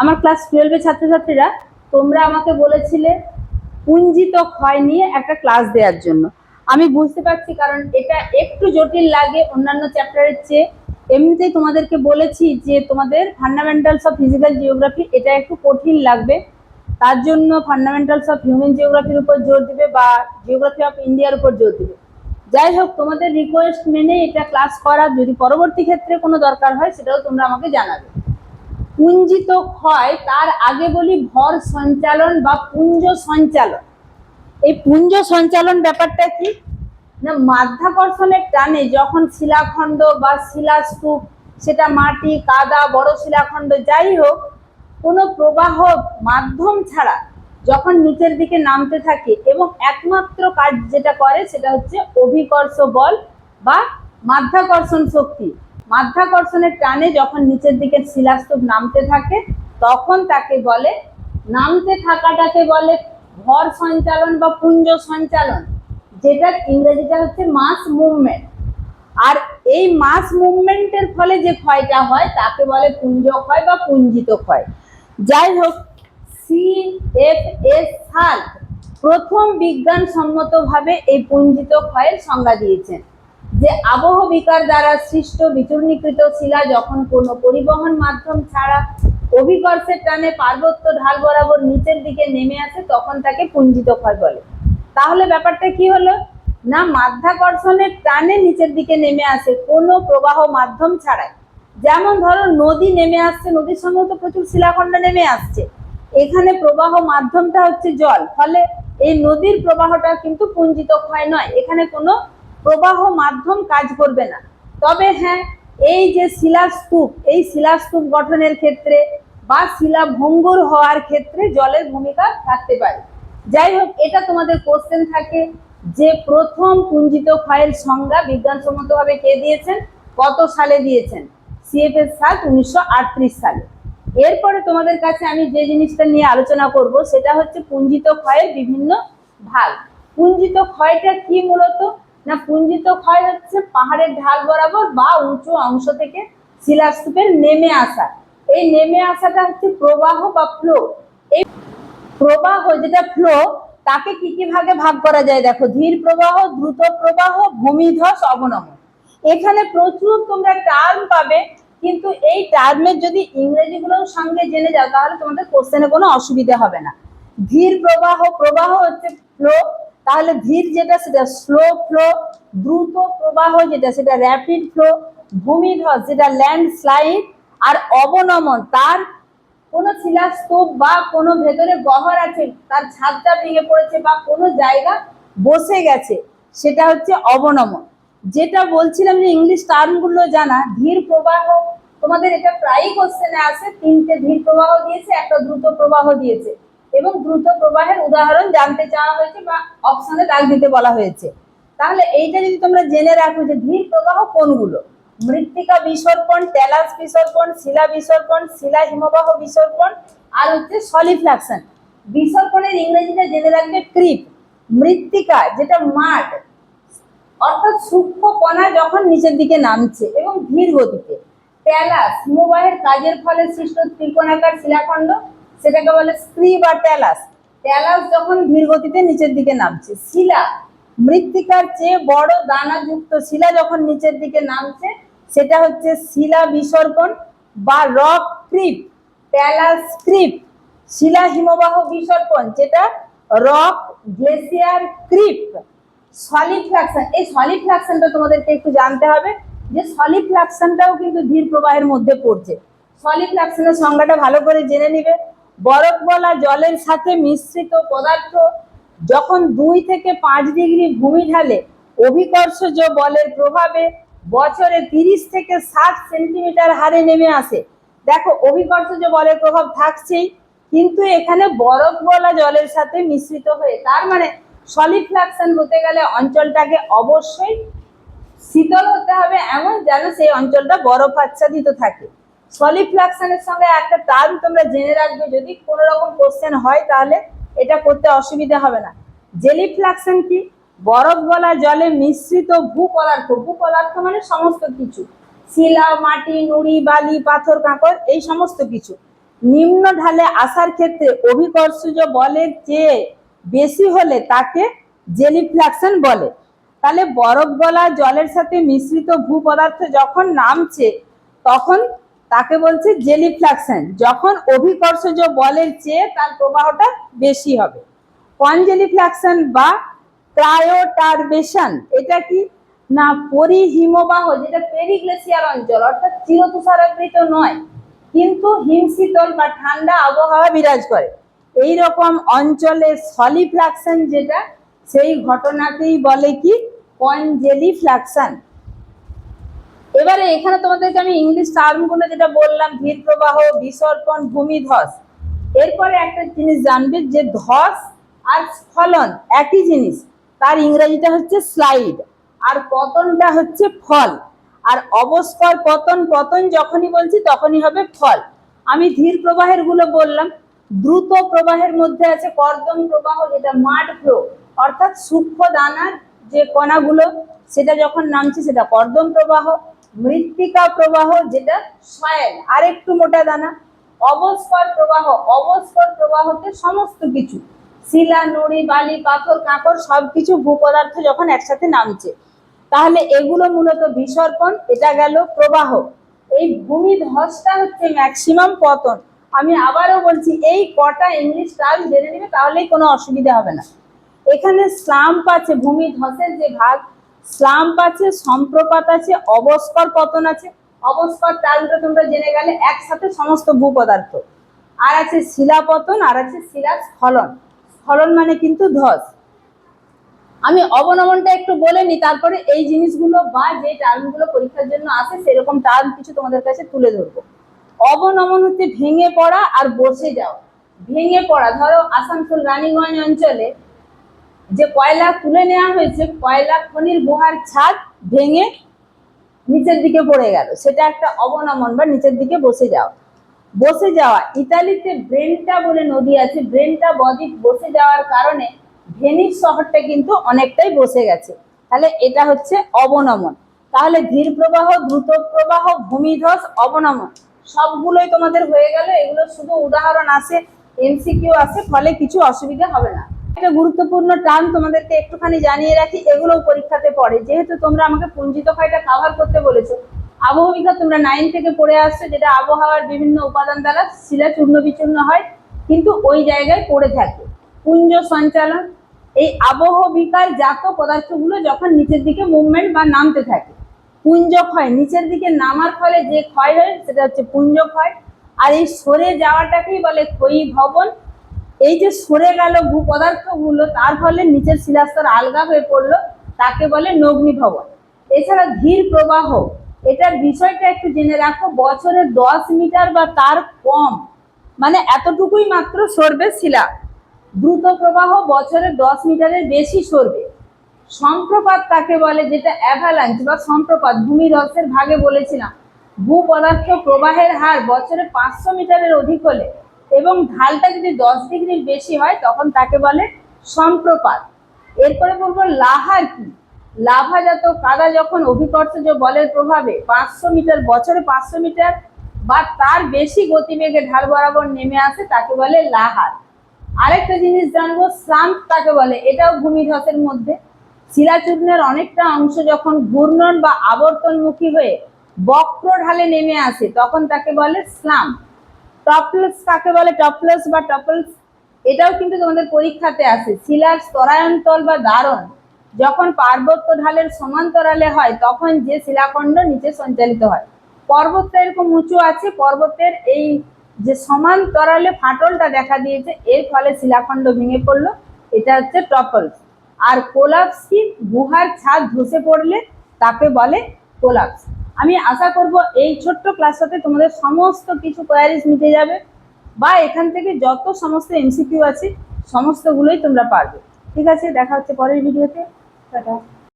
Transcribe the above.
আমার ক্লাস টুয়েলভের ছাত্রছাত্রীরা, তোমরা আমাকে বলেছিলে পুঞ্জিত ক্ষয় নিয়ে একটা ক্লাস দেওয়ার জন্য। আমি বুঝতে পারছি কারণ এটা একটু জটিল লাগে অন্যান্য চ্যাপ্টারের চেয়ে। এমনিতেই তোমাদেরকে বলেছি যে তোমাদের ফান্ডামেন্টালস অফ ফিজিক্যাল জিওগ্রাফি এটা একটু কঠিন লাগবে। তার জন্য ফান্ডামেন্টালস অফ হিউম্যান জিওগ্রাফির উপর জোর দিবে বা জিওগ্রাফি অফ ইন্ডিয়ার উপর জোর দিবে। যাই হোক, তোমাদের রিকোয়েস্ট মেনে এটা ক্লাস করা যদি পরবর্তী ক্ষেত্রে কোনো দরকার হয়, সেটাও তোমরা আমাকে জানাবে। পুঞ্জিত ক্ষয়, তার আগে বলি ভর সঞ্চালন বা পুঞ্জ সঞ্চালন। এই পুঞ্জ সঞ্চালন ব্যাপারটা কি? না, মাধ্যাকর্ষণের টানে যখন শিলাখণ্ড বা শিলাস্তূপ, সেটা মাটি, কাদা, বড় শিলাখণ্ড, যাই হোক, কোনো প্রবাহ মাধ্যম ছাড়া যখন নিচের দিকে নামতে থাকে এবং একমাত্র কাজ যেটা করে সেটা হচ্ছে অভিকর্ষ বল বা মাধ্যাকর্ষণ শক্তি। মাধ্যাকর্ষণের টানে যখন নিচের দিকে শিলাস্তূপ নামতে থাকে, তখন তাকে বলে, নামতে থাকাটাকে বলে ভর সঞ্চালন বা পুঞ্জ সঞ্চালন যেটার ইংরেজিটা হচ্ছে মাস মুভমেন্ট। আর এই মাস মুভমেন্টের ফলে যে ক্ষয়টা হয়, তাকে বলে পুঞ্জ ক্ষয় বা পুঞ্জিত ক্ষয়। যাই হোক, সি এফ এস সাল প্রথম বিজ্ঞানসম্মতভাবে এই পুঞ্জিত ক্ষয়ের সংজ্ঞা দিয়েছেন। যে আবহ বিকার দ্বারা সৃষ্ট বিচূর্ণীকৃত শিলা যখন কোনো পরিবহন মাধ্যম ছাড়া অভিকর্ষের টানে পার্বত্য ঢাল বরাবর নিচের দিকে নেমে আসে, তখন তাকে পুঞ্জিত ক্ষয় বলে। তাহলে ব্যাপারটা কি হলো? না মাধ্যাকর্ষণের টানে নিচের দিকে নেমে আসে কোনো প্রবাহ মাধ্যম ছাড়াই। যেমন ধরো নদী নেমে আসছে, নদীর সঙ্গেও তো প্রচুর শিলাখণ্ড নেমে আসছে। এখানে প্রবাহ মাধ্যমটা হচ্ছে জল, ফলে এই নদীর প্রবাহটা কিন্তু পুঞ্জিত ক্ষয় নয়। এখানে কোনো প্রবাহ মাধ্যম কাজ করবে না। তবে হ্যাঁ এই যে শিলাস্তূপ, এই শিলাস্তূপ গঠনের ক্ষেত্রে বা শিলা ভঙ্গুর হওয়ার ক্ষেত্রে জলের ভূমিকা থাকতে পারে। যাই হোক, এটা তোমাদের কোশ্চেন থাকে, যে প্রথম পুঞ্জিত ক্ষয়ের সংজ্ঞা বিজ্ঞানসম্মতভাবে কে দিয়েছেন? কত সালে দিয়েছেন? সিএফএস সাল উনিশশো সালে। এরপরে তোমাদের কাছে আমি যে জিনিসটা নিয়ে আলোচনা করব, সেটা হচ্ছে পুঞ্জিত ক্ষয়ের বিভিন্ন ভাগ। পুঞ্জিত ক্ষয়টা কি মূলত? না, পুঞ্জিত ক্ষয় হচ্ছে পাহাড়ের ঢাল বরাবর বা উঁচু অংশ থেকে শিলাস্তূপের নেমে আসা। এই নেমে আসাটা হচ্ছে প্রবাহ বা ফ্লো এই প্রবাহ যেটা ফ্লো তাকে কি কি ভাগে ভাগ করা যায় দেখো? ধীর প্রবাহ, দ্রুত প্রবাহ, ভূমিধস, অবনমন। এখানে প্রচুর তোমরা টার্ম পাবে, কিন্তু এই টার্মের যদি ইংরেজিগুলোর সঙ্গে জেনে যাও, তাহলে তোমাদের কোশ্চেনে কোনো অসুবিধা হবে না। ধীর প্রবাহ প্রবাহ হচ্ছে ফ্লো তাহলে ধীর যেটা সেটা স্লো ফ্লো দ্রুত প্রবাহ যেটা সেটা র্যাপিড ফ্লো ভূমিধস যেটা ল্যান্ড স্লাইড আর অবনমন, তার কোনো শিলাস্তূপ বা কোনো ভেতরে গহর আছে, তার ছাদটা ভেঙে পড়েছে বা কোনো জায়গা বসে গেছে, সেটা হচ্ছে অবনমন। যেটা বলছিলাম যে ইংলিশ টার্মগুলো জানা, ধীর প্রবাহ, তোমাদের এটা প্রায়ই কোশ্চেনে আসে, তিনটে ধীর প্রবাহ দিয়েছে, একটা দ্রুত প্রবাহ দিয়েছে। এবং দ্রুত প্রবাহের উদাহরণ জানতে চাওয়া হয়েছে বা অপশনে দাগ দিতে বলা হয়েছে। তাহলে এইটা যদি তোমরা জেনে রাখো যে ধীর প্রবাহ কোনগুলো? মৃত্তিকা বিসর্পণ ট্যালাস বিসর্পণ, শিলা বিসর্পণ, শিলা হিমবাহ বিসর্পণ, আর হচ্ছে সলিফ্লাকশন বিসর্পণের ইংরেজিটা জেনে রাখবে ক্রিপ। মৃত্তিকা যেটা মাঠ, অর্থাৎ সূক্ষ্ম কণা যখন নিচের দিকে নামছে এবং ধীর গতিতে। ট্যালাস হিমবাহের কাজের ফলে সৃষ্ট ত্রিকোণাকার শিলাখণ্ড সেটাকে বলে স্ক্রি বা ট্যালাস। ট্যালাস যখন ধীর গতিতে নিচের দিকে নামছে, শিলা, মৃত্তিকার চেয়ে বড় দানাযুক্ত শিলা যখন নিচের দিকে নামছে, সেটা হচ্ছে শিলা বিসর্পণ বা রক ক্রিপ, ট্যালাস ক্রিপ, শিলা হিমবাহ বিসর্পণ, যেটা রক গ্লেসিয়ার ক্রিপ সলিফ্লাকশন এই সলিফ্লাকশনটা তোমাদেরকে একটু জানতে হবে, যে সলিফ্লাকশনটাও কিন্তু ধীর প্রবাহের মধ্যে পড়ছে। সলিফ্লাকশনের সংজ্ঞাটা ভালো করে জেনে নিবে। বরফ বলা জলের সাথে মিশ্রিত পদার্থ যখন দুই থেকে পাঁচ ডিগ্রি ভূমি ঢালে অভিকর্ষজ বলের প্রভাবে বছরে তিরিশ থেকে ষাট সেন্টিমিটার হারে নেমে আসে। দেখো, অভিকর্ষজ বলের প্রভাব থাকছেই, কিন্তু এখানে বরফ বলা জলের সাথে মিশ্রিত হয়ে, তার মানে সলিফ্লাকশন হতে গেলে অঞ্চলটাকে অবশ্যই শীতল হতে হবে, এমন যেন সেই অঞ্চলটা বরফ আচ্ছাদিত থাকে। সলিফ্লাকশনের সঙ্গে একটা টার্ম তোমরা জেনে রাখবে, যদি কোনো রকম কোশ্চেন হয় তাহলে এটা করতে অসুবিধা হবে না। জেলিফ্লাকশন কি? বরফ গলা জলে মিশ্রিত ভূপদার্থ। ভূপদার্থ মানে সমস্ত কিছু। শিলা, মাটি, নুড়ি, বালি, পাথর কাঁকর এই সমস্ত কিছু। নিম্ন ঢালে আসার ক্ষেত্রে অভিকর্ষজ বলের চেয়ে বেশি হলে তাকে জেলিফ্ল্যাকশন বলে। তাহলে বরফ গলা জলের সাথে মিশ্রিত ভূ পদার্থ যখন নামছে, তখন তাকে বলছে জেলিফ্ল্যাকশন যখন অভিকর্ষজ বলের চেয়ে তার প্রবাহটা বেশি হবে। কনজেলিফ্ল্যাকশন বা ক্রায়োটারবেশন, এটা কি? না, পরিহিমবাহ, যেটা পেরিগ্লেসিয়ার অঞ্চল, অর্থাৎ চিরতুষারাবৃত নয়, কিন্তু হিমশীতল বা ঠান্ডা আবহাওয়া বিরাজ করে। এই রকম অঞ্চলে সলিফ্ল্যাকশন যেটা, সেই ঘটনাকেই বলে কি? কনজেলিফ্ল্যাকশন এবারে এখানে তোমাদেরকে আমি ইংলিশ টার্মগুলো যেটা বললাম, ধীর প্রবাহ, বিসর্পণ, ভূমিধস, এরপরে একটা জিনিস জানবে যে ধস আর স্খলন একই জিনিস। তার ইংরেজিটা হচ্ছে স্লাইড আর পতনটা হচ্ছে ফল। আর অবস্কর পতন পতন যখনই বলছি তখনই হবে ফল। আমি ধীর প্রবাহেরগুলো বললাম, দ্রুত প্রবাহের মধ্যে আছে কর্দম প্রবাহ, যেটা মাড ফ্লো অর্থাৎ সূক্ষ্ম দানার যে কণাগুলো, সেটা যখন নামছে সেটা কর্দম প্রবাহ মৃত্তিকা প্রবাহ যেটা সয়েল আর একটু মোটা দানা। অবস্কর প্রবাহ অবস্কর প্রবাহতে সমস্ত কিছু। শিলা, নুড়ি, বালি, পাথর, কাঁকড়, সবকিছু ভূপদার্থ যখন একসাথে নামছে। তাহলে এগুলো মূলত বিসর্পণ, এটা গেল প্রবাহ। এই ভূমি ধসটা হচ্ছে ম্যাক্সিমাম পতন। আমি আবারও বলছি, এই কটা ইংলিশ টার্ম জেনে নিবে, তাহলেই কোনো অসুবিধা হবে না। এখানে স্লাম্প আছে ভূমি ধসের যে ভাগ স্লাম্প আছে, সম্প্রপাত আছে, অবস্কর পতন আছে। অবস্কর টার্মটা তোমরা জেনে গেলে একসাথে সমস্ত ভূপদার্থ। আর আছে শিলাপতন, আর আছে শিলা স্খলন স্খলন মানে কিন্তু ধস আমি অবনমনটা একটু বলে নি তারপরে এই জিনিসগুলো বা যে টার্মগুলো পরীক্ষার জন্য আসে, সেরকম টার্ম কিছু তোমাদের কাছে তুলে ধরবো। অবনমন হচ্ছে ভেঙে পড়া আর বসে যাওয়া। ভেঙে পড়া, ধরো আসানসোল রানীগঞ্জ অঞ্চলে যে কয়লা তুলে নেওয়া হয়েছে, কয়লা খনির গুহার ছাদ ভেঙে নিচের দিকে পড়ে গেল। সেটা একটা অবনমন বা নিচের দিকে বসে যাওয়া। বসে যাওয়া, ইতালিতে ব্রেনটা বলে নদী আছে, ব্রেনটা বদ্বীপ বসে যাওয়ার কারণে ভেনিস শহরটা কিন্তু অনেকটাই বসে গেছে। তাহলে এটা হচ্ছে অবনমন। তাহলে ধীর প্রবাহ, দ্রুত প্রবাহ, ভূমিধস, অবনমন, সবগুলোই তোমাদের হয়ে গেল। এগুলো শুধু উদাহরণ আছে, এমসিকিউ আছে, ফলে কিছু অসুবিধা হবে না। একটা গুরুত্বপূর্ণ টার্ম তোমাদেরকে একটুখানি জানিয়ে রাখি এগুলো পরীক্ষাতে পড়ে। যেহেতু তোমরা আমাকে পুঞ্জিত ক্ষয়টা কাভার করতে বলেছ আবহবিজ্ঞান তোমরা নাইন থেকে পড়ে আসছো, যেটা আবহাওয়ার বিভিন্ন উপাদান দ্বারা শিলা চূর্ণ বিচূর্ণ হয়, কিন্তু ওই জায়গায় পড়ে থাকে পুঞ্জ সঞ্চালন, এই আবহবিকার জাত পদার্থগুলো যখন নিচের দিকে মুভমেন্ট বা নামতে থাকে, পুঞ্জ ক্ষয়, নিচের দিকে নামার ফলে যে ক্ষয় হয়, সেটা হচ্ছে পুঞ্জ ক্ষয়। আর এই সরে যাওয়াটাকেই বলে ক্ষয়ী ভবন এই যে সরে গেল ভূ পদার্থগুলো তার ফলে নিচের শিলাস্তর আলগা হয়ে পড়ল, তাকে বলে নগ্নি ভবন এছাড়া ধীর প্রবাহ, এটার বিষয়টা একটু জেনে রাখো, বছরে দশ মিটার বা তার কম মানে এতটুকুই মাত্র সরবে শিলা। দ্রুত প্রবাহ বছরে দশ মিটারের বেশি সরবে। সম্প্রপাত কাকে বলে যেটা অ্যাভালাঞ্চ বা সম্প্রপাত ভূমিধসের ভাগে বলেছিলাম। ভূ পদার্থ প্রবাহের হার বছরে পাঁচশো মিটারের অধিক হলে এবং ঢালটা যদি দশ ডিগ্রির বেশি হয়, তখন তাকে বলে সম্প্রপাত। এরপরে বলব লাহার কি? লাভাজাত কাদা যখন অভিকর্ষজ বলের প্রভাবে পাঁচশো মিটার, বছরে পাঁচশো মিটার বা তার বেশি গতিবেগে ঢাল বরাবর নেমে আসে, তাকে বলে লাহার আরেকটা জিনিস জানব স্লাম্প তাকে বলে? এটাও ভূমিধসের মধ্যে। শিলাচূর্ণের অনেকটা অংশ যখন ঘূর্ণন বা আবর্তনমুখী হয়ে বক্র ঢালে নেমে আসে, তখন তাকে বলে স্লাম্প টপলস কাকে বলে? টপলস বা টপলস এটাও কিন্তু তোমাদের পরীক্ষাতে আসে শিলার স্তরায়ন্তল বা দারণ যখন পার্বত্য ঢালের সমান্তরালে হয়, তখন যে শিলাখণ্ড নিচে সঞ্চালিত হয়। পর্বতটা এরকম উঁচু আছে, পর্বতের এই যে সমান্তরালে ফাটলটা দেখা দিয়েছে, এর ফলে শিলাখণ্ড ভেঙে পড়ল। এটা হচ্ছে টপলস আর কোলাপস কি গুহার ছাদ ধসে পড়লে তাকে বলে কোলাপস। আমি আশা করব এই ছোট্ট ক্লাসটাতে তোমাদের সমস্ত কিছু কোয়ারিজ মিটে যাবে বা এখান থেকে যত সমস্ত এমসিকিউ আছে, সমস্তগুলোই তোমরা পারবে। ঠিক আছে, দেখা হচ্ছে পরের ভিডিওতে টাটা।